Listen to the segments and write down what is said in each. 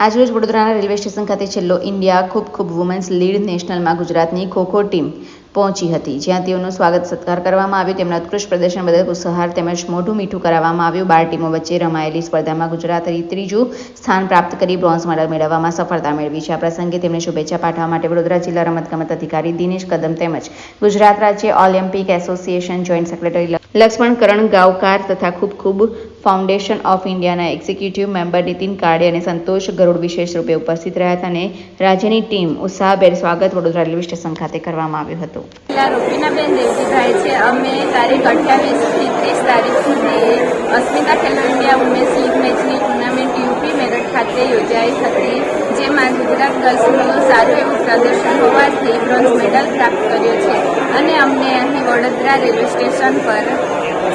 આજરોજ વડોદરાના railway station ખાતે છેલ્લો ઇન્ડિયા ખૂબ ખૂબ વુમેન્સ લીડ નેશનલમાં ગુજરાતની ખોખો ટીમ પહોંચી હતી. જ્યાં તેઓનું સ્વાગત સત્કાર કરવામાં આવ્યું. તેમના ઉત્કૃષ્ટ પ્રદર્શન બદલ ઉત્સાહાર તેમજ મોઢું મીઠું કરાવવામાં આવ્યું. બાર ટીમો વચ્ચે રમાયેલી સ્પર્ધામાં ગુજરાતે ત્રીજું સ્થાન પ્રાપ્ત કરી બ્રોન્ઝ મેડલ મેળવવામાં સફળતા મેળવી છે. આ પ્રસંગે તેમને શુભેચ્છા પાઠવવા માટે વડોદરા જિલ્લા રમતગમત અધિકારી દિનેશ કદમ તેમજ ગુજરાત રાજ્ય Olympic association joint secretary Laxman Karan Gavkar તથા ખૂબ ખૂબ ફાઉન્ડેશન ઓફ ઇન્ડિયાના એક્ઝિક્યુટિવ મેમ્બર નીતિન કાળે અને સંતોષ ગરુડ વિશેષ રૂપે ઉપસ્થિત રહ્યા હતા અને રાજ્યની ટીમ ઉત્સાહભેર સ્વાગત વડોદરા રેલવે સ્ટેશન ખાતે કરવામાં આવ્યું હતું. રૂપિનાબેન દેવજીભાઈ છે. અમે તારીખ અઠ્યાવીસથી ત્રીસ તારીખ સુધી Asmita Khelo India women's league મેચની ટુર્નામેન્ટ યુપી મેરઠ ખાતે યોજાઈ હતી, જેમાં ગુજરાત ગર્લ્સનું સારું એવું પ્રદર્શન હોવાથી બ્રોન્ઝ મેડલ પ્રાપ્ત કર્યો છે. અને અમને અહીં વડોદરા રેલવે સ્ટેશન પર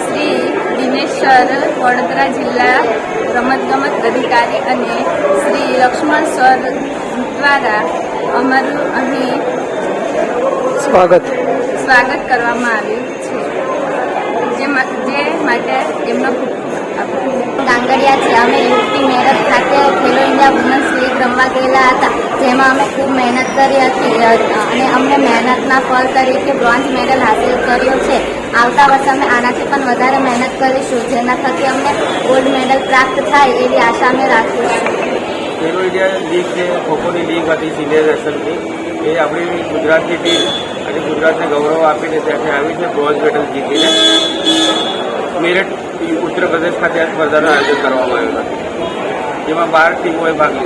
શ્રી દિનેશ સર વડોદરા જિલ્લા રમતગમત અધિકારી અને શ્રી લક્ષ્મણ સર દ્વારા અમારું અહીં સ્વાગત. સ્વાગત કરવામાં આવ્યું છે. જે જે માટે એમનો ખૂબ ખૂબ ગાંગડિયા છે અમે યુપી મેરઠ ખાતે ખેલો ઇન્ડિયા વુમન્સ લીગ રમવા ગયેલા હતા. જેમાં અમે ખૂબ મહેનત કરી હતી અને અમને મહેનતના ફળ તરીકે બ્રોન્ઝ મેડલ હાંસલ કર્યો છે. આવતા વર્ષે અમે આનાથી પણ વધારે મહેનત કરીશું, જેના થકી અમને ગોલ્ડ મેડલ પ્રાપ્ત થાય એવી આશા અમે રાખીશું ખેલો ઇન્ડિયા લીગ છે, ખોખોની લીગ હતી સિનિયર નેશનલની એ આપણી ગુજરાતની ટીમ અને ગુજરાતને ગૌરવ આપીને ત્યાંથી આવી છે બ્રોન્ઝ મેડલ જીતીને. મેરઠ, ઉત્તર પ્રદેશ ખાતે આ સ્પર્ધાનું આયોજન કરવામાં આવ્યું હતું. જેમાં બાર ટીમોએ ભાગ લીધો.